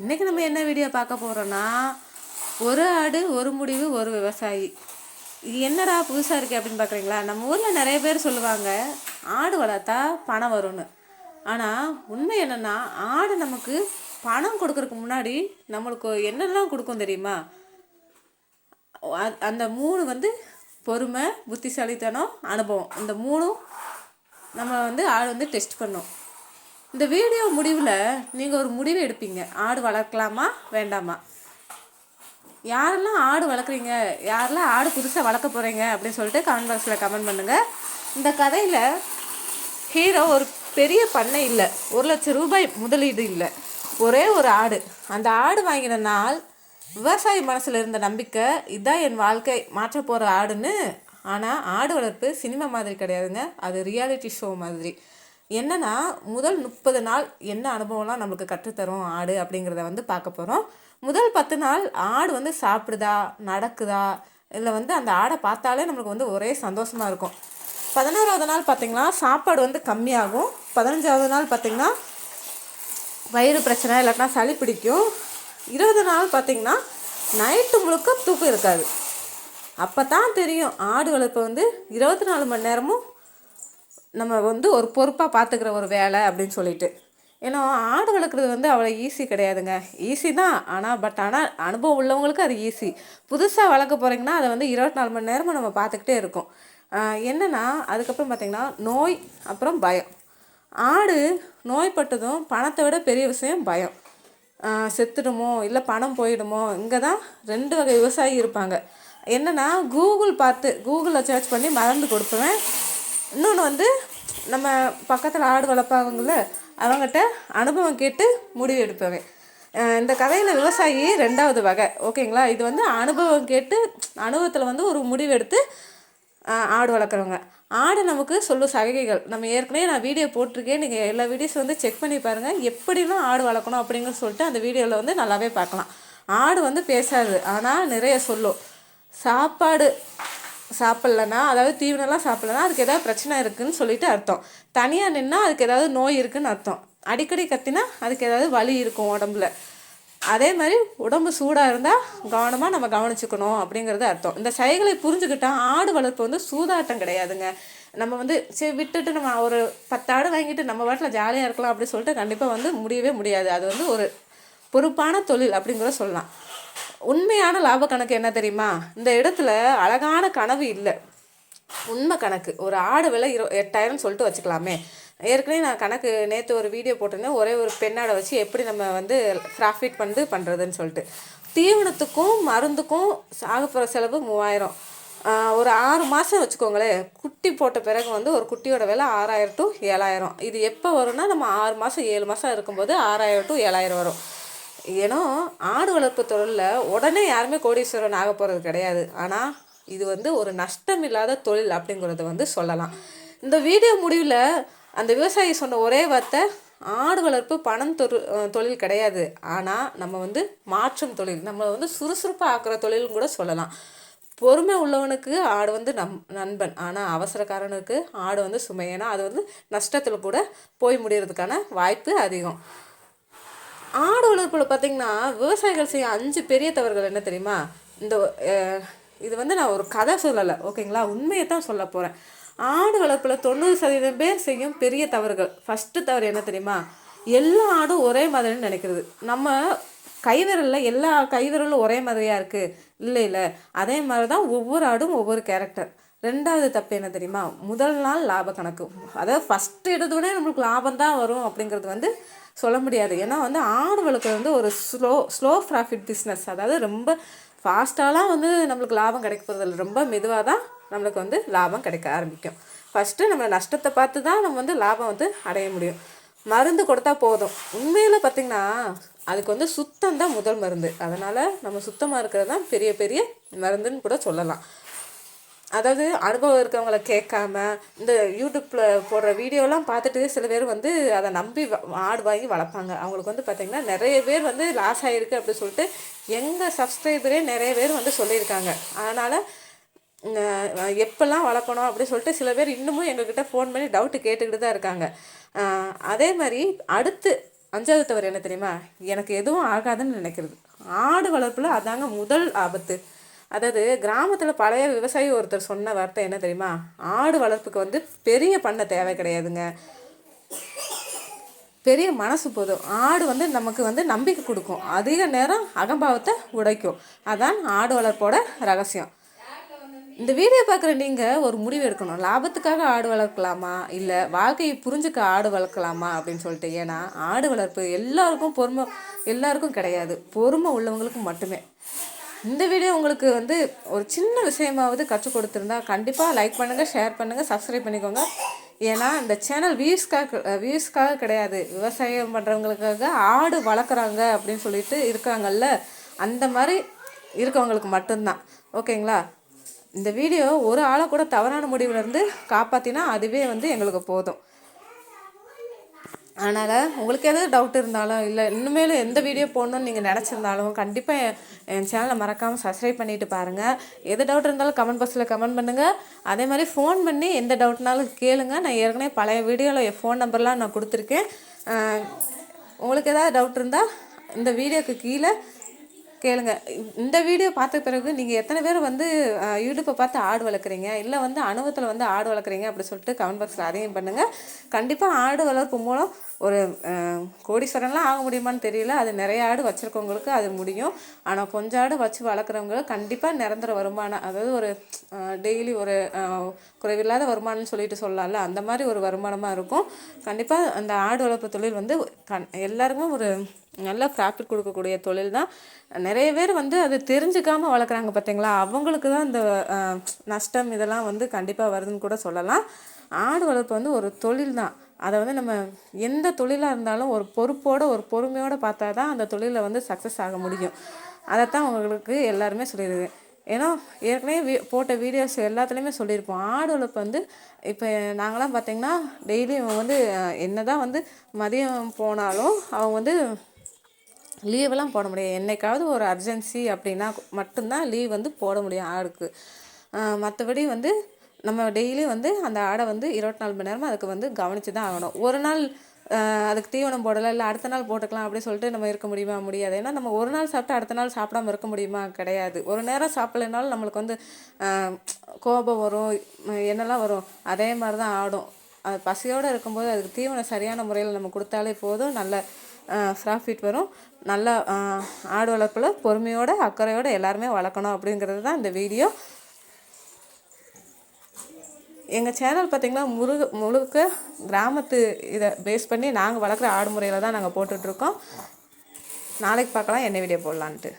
இன்றைக்கி நம்ம என்ன வீடியோ பார்க்க போகிறோன்னா ஒரு ஆடு ஒரு முடிவு ஒரு விவசாயி. இது என்னடா புதுசாக இருக்குது அப்படின்னு பார்க்குறீங்களா? நம்ம ஊரில் நிறைய பேர் சொல்லுவாங்க ஆடு வளர்த்தா பணம் வரும்னு. ஆனால் உண்மை என்னென்னா ஆடு நமக்கு பணம் கொடுக்கறதுக்கு முன்னாடி நம்மளுக்கு என்னெல்லாம் கொடுக்கும் தெரியுமா? அ- அந்த மூணு வந்து பொறுமை புத்திசாலித்தனம் அனுபவம். இந்த மூணும் நம்ம வந்து ஆடு வந்து டெஸ்ட் பண்ணோம் இந்த வீடியோ முடிவில் நீங்கள் ஒரு முடிவு எடுப்பீங்க. ஆடு வளர்க்கலாமா வேண்டாமா? யாரெல்லாம் ஆடு வளர்க்குறீங்க? யாரெல்லாம் ஆடு புதுசாக வளர்க்க போகிறீங்க அப்படின்னு சொல்லிட்டு கமெண்ட் பாக்ஸில் கமெண்ட் பண்ணுங்கள் இந்த கதையில் ஹீரோ ஒரு பெரிய பண்ணை இல்லை. ஒரு லட்சம் ரூபாய் முதலீடு இல்லை. ஒரே ஒரு ஆடு. அந்த ஆடு வாங்கின நாள் விவசாயி மனசில் இருந்த நம்பிக்கை இதான் என் வாழ்க்கை மாற்ற போகிற ஆடுன்னு. ஆனால் ஆடு வளர்ப்பு சினிமா மாதிரி கிடையாதுங்க. அது ரியாலிட்டி ஷோ மாதிரி. என்னென்னா முதல் முப்பது நாள் என்ன அனுபவம்லாம் நம்மளுக்கு கற்றுத்தரும் ஆடு அப்படிங்கிறத வந்து பார்க்க போகிறோம் முதல் பத்து நாள் ஆடு வந்து சாப்பிடுதா நடக்குதா இல்லை வந்து அந்த ஆடை பார்த்தாலே நம்மளுக்கு வந்து ஒரே சந்தோஷமாக இருக்கும். பதினோராவது நாள் பார்த்திங்கன்னா சாப்பாடு வந்து கம்மியாகும். பதினஞ்சாவது நாள் பார்த்திங்கன்னா வயிறு பிரச்சனை இல்லாட்டினா சளி பிடிக்கும். இருபது நாள் பார்த்திங்கன்னா நைட்டு முழுக்க தூக்கம் இருக்காது. அப்போ தான் தெரியும் ஆடு வளர்ப்பு வந்து இருபத்தி நாலு மணி நேரமும் நம்ம வந்து ஒரு பொறுப்பாக பார்த்துக்கிற ஒரு வேலை அப்படின்னு சொல்லிட்டு. ஏன்னா ஆடு வளர்க்குறது வந்து அவ்வளோ ஈஸி கிடையாதுங்க. ஈஸி தான். ஆனால் பட் ஆனால் அனுபவம் உள்ளவங்களுக்கு அது ஈஸி புதுசாக வளர்க்க போகிறீங்கன்னா அதை வந்து இருபத்தி நாலு மணி நேரமும் நம்ம பார்த்துக்கிட்டே இருக்கோம். என்னென்னா அதுக்கப்புறம் பார்த்திங்கன்னா நோய் அப்புறம் பயம். ஆடு நோய்பட்டதும் பணத்தை விட பெரிய விஷயம் பயம். செத்துடுமோ இல்லை பணம் போயிடுமோ இங்கே தான் ரெண்டு வகை விவசாயி இருப்பாங்க. என்னென்னா கூகுள் பார்த்து கூகுளில் சர்ச் பண்ணி மறந்து கொடுப்பேன். இன்னொன்று வந்து நம்ம பக்கத்தில் ஆடு வளர்ப்பாங்கல்ல அவங்ககிட்ட அனுபவம் கேட்டு முடிவு எடுப்பவன் இந்த கதையில் விவசாயி ரெண்டாவது வகை ஓகேங்களா? இது வந்து அனுபவம் கேட்டு அனுபவத்தில் வந்து ஒரு முடிவு எடுத்து ஆடு வளர்க்குறவங்க. ஆடு நமக்கு சொல்லும் சகைகள் நம்ம ஏற்கனவே நான் வீடியோ போட்டிருக்கேன். நீங்கள் எல்லா வீடியோஸ் வந்து செக் பண்ணி பாருங்கள் எப்படிலாம் ஆடு வளர்க்கணும் அப்படிங்கிற சொல்லிட்டு அந்த வீடியோவில் வந்து நல்லாவே பார்க்கலாம். ஆடு வந்து பேசாது. ஆனால் நிறைய சொல்லும். சாப்பாடு சாப்பிட்லனா அதாவது தீவனம்லாம் சாப்பிட்லனா அதுக்கு ஏதாவது பிரச்சனை இருக்குதுன்னு சொல்லிட்டு அர்த்தம். தனியாக நின்னா அதுக்கு ஏதாவது நோய் இருக்குன்னு அர்த்தம். அடிக்கடி கத்தினா அதுக்கு ஏதாவது வலி இருக்கும் உடம்புல. அதே மாதிரி உடம்பு சூடாக இருந்தால் கவனமாக நம்ம கவனிச்சுக்கணும் அப்படிங்கிறது அர்த்தம். இந்த சைகளை புரிஞ்சுக்கிட்டா ஆடு வளர்ப்பு வந்து சூதாட்டம் கிடையாதுங்க. நம்ம வந்து சரி விட்டுட்டு நம்ம ஒரு பத்து ஆடு வாங்கிட்டு நம்ம வாட்டில் ஜாலியாக இருக்கலாம் அப்படின்னு சொல்லிட்டு கண்டிப்பாக வந்து முடியவே முடியாது. அது வந்து ஒரு பொறுப்பான தொழில் அப்படிங்கிற சொல்லலாம். உண்மையான லாப கணக்கு என்ன தெரியுமா? இந்த இடத்துல அழகான கனவு இல்லை. உண்மை கணக்கு. ஒரு ஆடு விலை இரு எட்டாயிரம் சொல்லிட்டு வச்சுக்கலாமே. ஏற்கனவே நான் கணக்கு நேற்று ஒரு வீடியோ போட்டிருந்தேன். ஒரே ஒரு பெண்ணாடை வச்சு எப்படி நம்ம வந்து ப்ராஃபிட் வந்து பண்ணுறதுன்னு சொல்லிட்டு. தீவனத்துக்கும் மருந்துக்கும் சாக செலவு மூவாயிரம். ஒரு ஆறு மாதம் வச்சுக்கோங்களேன். குட்டி போட்ட பிறகு வந்து ஒரு குட்டியோட விலை ஆறாயிரம் டு ஏழாயிரம். இது எப்போ வரும்னா நம்ம ஆறு மாதம் ஏழு மாதம் இருக்கும்போது ஆறாயிரம் டு ஏழாயிரம் வரும். ஏன்னா ஆடு வளர்ப்பு தொழிலில் உடனே யாருமே கோடீஸ்வரன் ஆக போகிறது கிடையாது. ஆனால் இது வந்து ஒரு நஷ்டம் இல்லாத தொழில் அப்படிங்கிறத வந்து சொல்லலாம். இந்த வீடியோ முடிவில் அந்த விவசாயி சொன்ன ஒரே வார்த்தை ஆடு வளர்ப்பு பணம் தொரு தொழில் கிடையாது. ஆனால் நம்ம வந்து மாற்றும் தொழில் நம்ம வந்து சுறுசுறுப்பாக ஆக்குற தொழில்னு கூட சொல்லலாம். பொறுமை உள்ளவனுக்கு ஆடு வந்து நம் நண்பன். ஆனால் அவசரக்காரனுக்கு ஆடு வந்து சுமை ஏன்னா அது வந்து நஷ்டத்தில் கூட போய் முடிகிறதுக்கான வாய்ப்பு அதிகம். ஆடு வளர்ப்பில் பார்த்தீங்கன்னா விவசாயிகள் செய்ய அஞ்சு பெரிய தவறுகள் என்ன தெரியுமா? இந்த இது வந்து நான் ஒரு கதை சொல்லலை ஓகேங்களா? உண்மையை தான் சொல்ல போகிறேன் ஆடு வளர்ப்பில் தொண்ணூறு சதவீதம் பேர் செய்யும் பெரிய தவறுகள். ஃபஸ்ட்டு தவறு என்ன தெரியுமா? எல்லா ஆடும் ஒரே மாதிரின்னு நினைக்கிறது. நம்ம கைவிரலில் எல்லா கைவிரலும் ஒரே மாதிரியாக இருக்குது இல்லை இல்லை. அதே மாதிரி தான் ஒவ்வொரு ஆடும் ஒவ்வொரு கேரக்டர் ரெண்டாவது தப்பு என்ன தெரியுமா? முதல் நாள் லாப கணக்கு. அதாவது ஃபஸ்ட்டு எடுத்தோடனே நம்மளுக்கு லாபம் தான் வரும் அப்படிங்கிறது வந்து சொல்ல முடியாது. ஏன்னா வந்து ஆடு வளர்க்குறது வந்து ஒரு ஸ்லோ ஸ்லோ ப்ராஃபிட் பிஸ்னஸ் அதாவது ரொம்ப ஃபாஸ்ட்டாலாம் வந்து நம்மளுக்கு லாபம் கிடைக்க போகிறதில்ல ரொம்ப மெதுவாக தான் நம்மளுக்கு வந்து லாபம் கிடைக்க ஆரம்பிக்கும். ஃபஸ்ட்டு நம்ம நஷ்டத்தை பார்த்து தான் நம்ம வந்து லாபம் வந்து அடைய முடியும். மருந்து கொடுத்தா போதும். உண்மையில் பார்த்திங்கன்னா அதுக்கு வந்து சுத்தம் தான் முதல் மருந்து. அதனால் நம்ம சுத்தமாக இருக்கிறது தான் பெரிய பெரிய மருந்துன்னு கூட சொல்லலாம். அதாவது அனுபவம் இருக்கவங்கள கேட்காம இந்த யூடியூப்பில் போடுற வீடியோலாம் பார்த்துட்டு சில பேர் வந்து அதை நம்பி வ- ஆடு வாங்கி வளர்ப்பாங்க. அவங்களுக்கு வந்து பார்த்திங்கன்னா நிறைய பேர் வந்து லாஸ் ஆகிருக்கு அப்படி சொல்லிட்டு எங்கள் சப்ஸ்கிரைபரே நிறைய பேர் வந்து சொல்லியிருக்காங்க. அதனால் எப்போல்லாம் எப்பெல்லாம் வளர்க்கணும் அப்படின்னு சொல்லிட்டு சில பேர் இன்னமும் எங்ககிட்ட ஃபோன் பண்ணி டவுட்டு கேட்டுக்கிட்டு தான் இருக்காங்க. அதே மாதிரி அடுத்து அஞ்சாவது தவறு என்ன தெரியுமா? எனக்கு எதுவும் ஆகாதுன்னு நினைக்கிறது. ஆடு வளர்ப்பில் அதாங்க முதல் ஆபத்து. அதாவது கிராமத்தில் பழைய விவசாயி ஒருத்தர் சொன்ன வார்த்தை என்ன தெரியுமா? ஆடு வளர்ப்புக்கு வந்து பெரிய பண்ணை தேவை கிடையாதுங்க. பெரிய மனசு போதும். ஆடு வந்து நமக்கு வந்து நம்பிக்கை கொடுக்கும். அதிக நேரம் அகம்பாவத்தை உடைக்கும். அதான் ஆடு வளர்ப்போட ரகசியம். இந்த வீடியோ பார்க்குற நீங்கள் ஒரு முடிவு எடுக்கணும். லாபத்துக்காக ஆடு வளர்க்கலாமா? இல்லை வாழ்க்கையை புரிஞ்சுக்க ஆடு வளர்க்கலாமா? அப்படின்னு சொல்லிட்டு ஏன்னா ஆடு வளர்ப்பு எல்லாருக்கும் பொறுமை எல்லாருக்கும் கிடையாது. பொறுமை உள்ளவங்களுக்கு மட்டுமே. இந்த வீடியோ உங்களுக்கு வந்து ஒரு சின்ன விஷயமாவது கற்றுக் கொடுத்துருந்தா கண்டிப்பாக லைக் பண்ணுங்கள் ஷேர் பண்ணுங்கள் சப்ஸ்கிரைப் பண்ணிக்கோங்க. ஏன்னா இந்த சேனல் வியூஸ்க்காக வியூஸ்க்காக கிடையாது. விவசாயம் பண்ணுறவங்களுக்காக ஆடு வளர்க்குறாங்க அப்படின்னு சொல்லிட்டு இருக்காங்கல்ல அந்த மாதிரி இருக்கவங்களுக்கு மட்டும்தான். ஓகேங்களா? இந்த வீடியோ ஒரு ஆளை கூட தவறான முடிவுலேருந்து காப்பாற்றினா அதுவே வந்து எங்களுக்கு போதும். அதனால் உங்களுக்கு எதாவது டவுட் இருந்தாலும் இல்லை இன்னுமேலும் எந்த வீடியோ போடணும்னு நீங்கள் நினச்சிருந்தாலும் கண்டிப்பாக என் என் சேனலை மறக்காமல் சப்ஸ்கிரைப் பண்ணிவிட்டு பாருங்கள் எது டவுட் இருந்தாலும் கமெண்ட் பாக்ஸில் கமெண்ட் பண்ணுங்கள் அதே மாதிரி ஃபோன் பண்ணி எந்த டவுட்னாலும் கேளுங்க. நான் ஏற்கனவே பழைய வீடியோவில் என் ஃபோன் நம்பர்லாம் நான் கொடுத்துருக்கேன். உங்களுக்கு எதாவது டவுட் இருந்தால் இந்த வீடியோக்கு கீழே கேளுங்க. இந்த வீடியோ பார்த்த பிறகு நீங்கள் எத்தனை பேர் வந்து யூடியூப்பை பார்த்து ஆடு வளர்க்குறீங்க? இல்லை வந்து அனுபவத்தில் வந்து ஆடு வளர்க்குறீங்க அப்படி சொல்லிட்டு கமெண்ட் பாக்ஸில் அதையும் பண்ணுங்கள் கண்டிப்பாக ஆடு வளர்ப்பு மூலம் ஒரு கோடீஸ்வரன்லாம் ஆக முடியுமான்னு தெரியல. அது நிறைய ஆடு வச்சுருக்கவங்களுக்கு அது முடியும். ஆனால் கொஞ்சம் ஆடு வச்சு வளர்க்குறவங்களுக்கு கண்டிப்பாக நிரந்தர வருமானம் அதாவது ஒரு டெய்லி ஒரு குறைவில்லாத வருமானம்னு சொல்லிட்டு சொல்லலாம்ல. அந்த மாதிரி ஒரு வருமானமாக இருக்கும். கண்டிப்பாக அந்த ஆடு வளர்ப்பு தொழில் வந்து கண் எல்லாருக்குமே ஒரு நல்ல ப்ராஃபிட் கொடுக்கக்கூடிய தொழில் தான் நிறைய பேர் வந்து அது தெரிஞ்சுக்காமல் வளர்க்குறாங்க பார்த்தீங்களா? அவங்களுக்கு தான் இந்த நஷ்டம் இதெல்லாம் வந்து கண்டிப்பாக வருதுன்னு கூட சொல்லலாம். ஆடு வளர்ப்பு வந்து ஒரு தொழில் தான் அதை வந்து நம்ம எந்த தொழிலாக இருந்தாலும் ஒரு பொறுப்போடு ஒரு பொறுமையோடு பார்த்தா தான் அந்த தொழிலில் வந்து சக்ஸஸ் ஆக முடியும். அதைத்தான் உங்களுக்கு எல்லாருமே சொல்லிடுது ஏன்னா ஏற்கனவே வீ போட்ட வீடியோஸ் எல்லாத்துலேயுமே சொல்லியிருப்போம். ஆடு வளர்ப்பு வந்து இப்போ நாங்களாம் பார்த்திங்கன்னா டெய்லி வந்து என்ன தான் வந்து மதியம் போனாலும் அவங்க வந்து லீவெல்லாம் போட முடியாது. என்றைக்காவது ஒரு அர்ஜென்சி அப்படின்னா மட்டும்தான் லீவ் வந்து போட முடியும் ஆடுக்கு மற்றபடி வந்து நம்ம டெய்லி வந்து அந்த ஆடை வந்து இருபத்தி நாலு மணி நேரமும் அதுக்கு வந்து கவனித்து தான் ஆகணும். ஒரு நாள் அதுக்கு தீவனம் போடலை இல்லை அடுத்த நாள் போட்டுக்கலாம் அப்படின்னு சொல்லிட்டு நம்ம இருக்க முடியுமா? முடியாது. ஏன்னா நம்ம ஒரு நாள் சாப்பிட்டு அடுத்த நாள் சாப்பிடாம இருக்க முடியுமா? கிடையாது. ஒரு நேரம் சாப்பிட்லனாலும் நம்மளுக்கு வந்து கோபம் வரும் என்னெல்லாம் வரும். அதே மாதிரி தான் ஆடும். அது பசியோடு இருக்கும்போது அதுக்கு தீவனம் சரியான முறையில் நம்ம கொடுத்தாலே போதும். நல்ல ப்ராஃபிட் வரும். நல்லா ஆடு வளர்ப்பில் பொறுமையோடு அக்கறையோடு எல்லாருமே வளர்க்கணும் அப்படிங்கிறது தான் இந்த வீடியோ. எங்கள் சேனல் பார்த்திங்கன்னா முருக முழுக்க கிராமத்து இதை பேஸ் பண்ணி நாங்கள் வளர்க்குற ஆடு முறையில் தான் நாங்கள் போட்டுட்ருக்கோம் நாளைக்கு பார்க்கலாம் என்ன வீடியோ போடலான்ட்டு.